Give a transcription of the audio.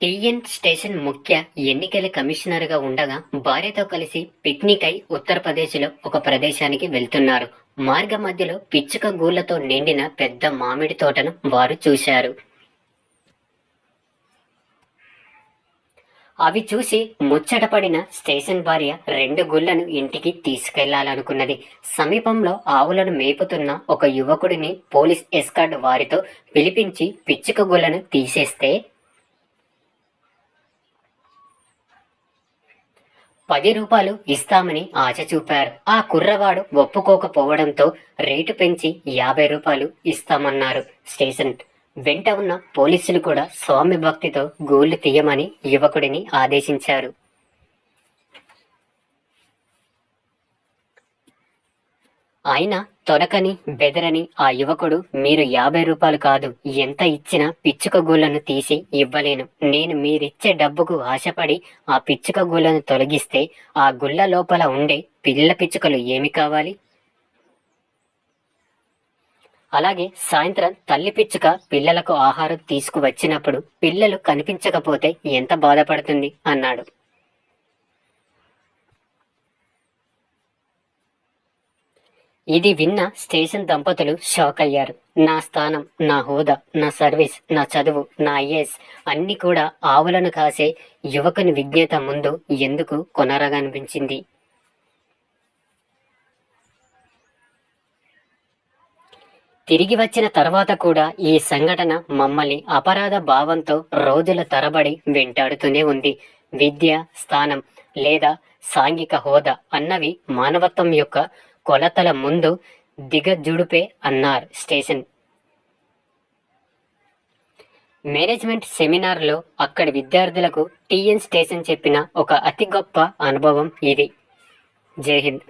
TN station ముఖ్య ఎన్నికల కమిషనర్గా ఉండగా భార్యతో కలిసి పిక్నిక్ అయి ఉత్తరప్రదేశ్లో ఒక ప్రదేశానికి వెళ్తున్నారు. మార్గ మధ్యలో పిచ్చుక గూళ్ళతో నిండిన పెద్ద మామిడి తోటను వారు చూశారు. అవి చూసి ముచ్చటపడిన స్టేషన్ భార్య రెండు గుళ్ళను ఇంటికి తీసుకెళ్ళాలనుకున్నది. సమీపంలో ఆవులను మేపుతున్న ఒక యువకుడిని పోలీస్ ఎస్కార్డ్ వారితో పిలిపించి పిచ్చుక గుళ్ళను తీసేస్తే పది రూపాయలు ఇస్తామని ఆశ చూపారు. ఆ కుర్రవాడు ఒప్పుకోకపోవడంతో రేటు పెంచి యాభై రూపాయలు ఇస్తామన్నారు స్టేషన్ వెంట ఉన్న పోలీసులు కూడా స్వామి భక్తితో గోళ్ళు తీయమని యువకుడిని ఆదేశించారు. అయినా తొడకని బెదరని ఆ యువకుడు మీరు యాభై రూపాయలు కాదు ఎంత ఇచ్చినా పిచ్చుక గూళ్ళను తీసి ఇవ్వలేను. నేను మీరిచ్చే డబ్బుకు ఆశపడి ఆ పిచ్చుక గూళ్ళను తొలగిస్తే ఆ గుళ్ళ లోపల ఉండే పిల్ల పిచ్చుకలు ఏమి కావాలి? అలాగే సాయంత్రం తల్లి పిచ్చుక పిల్లలకు ఆహారం తీసుకువచ్చినప్పుడు పిల్లలు కనిపించకపోతే ఎంత బాధపడుతుంది? అన్నాడు. ఇది విన్న స్టేషన్ దంపతులు షాక్ అయ్యారు. నా స్థానం నా హోదా నా సర్వీస్ నా చదువు నా ఐఏఎస్ అన్ని కూడా ఆవులను కాసే యువకుని విజ్ఞత ముందు ఎందుకు కొనరగనిపించింది? తిరిగి వచ్చిన తర్వాత కూడా ఈ సంఘటన మమ్మల్ని అపరాధ భావంతో రోజుల తరబడి వెంటాడుతూనే ఉంది. విద్య స్థానం లేదా సాంఘిక హోదా అన్నవి మానవత్వం యొక్క కొలతల ముందు దిగజుడుపే అన్నారు స్టేషన్. మేనేజ్మెంట్ సెమినార్లో అక్కడి విద్యార్థులకు టీఎన్ స్టేషన్ చెప్పిన ఒక అతి గొప్ప అనుభవం ఇది. జై హింద్.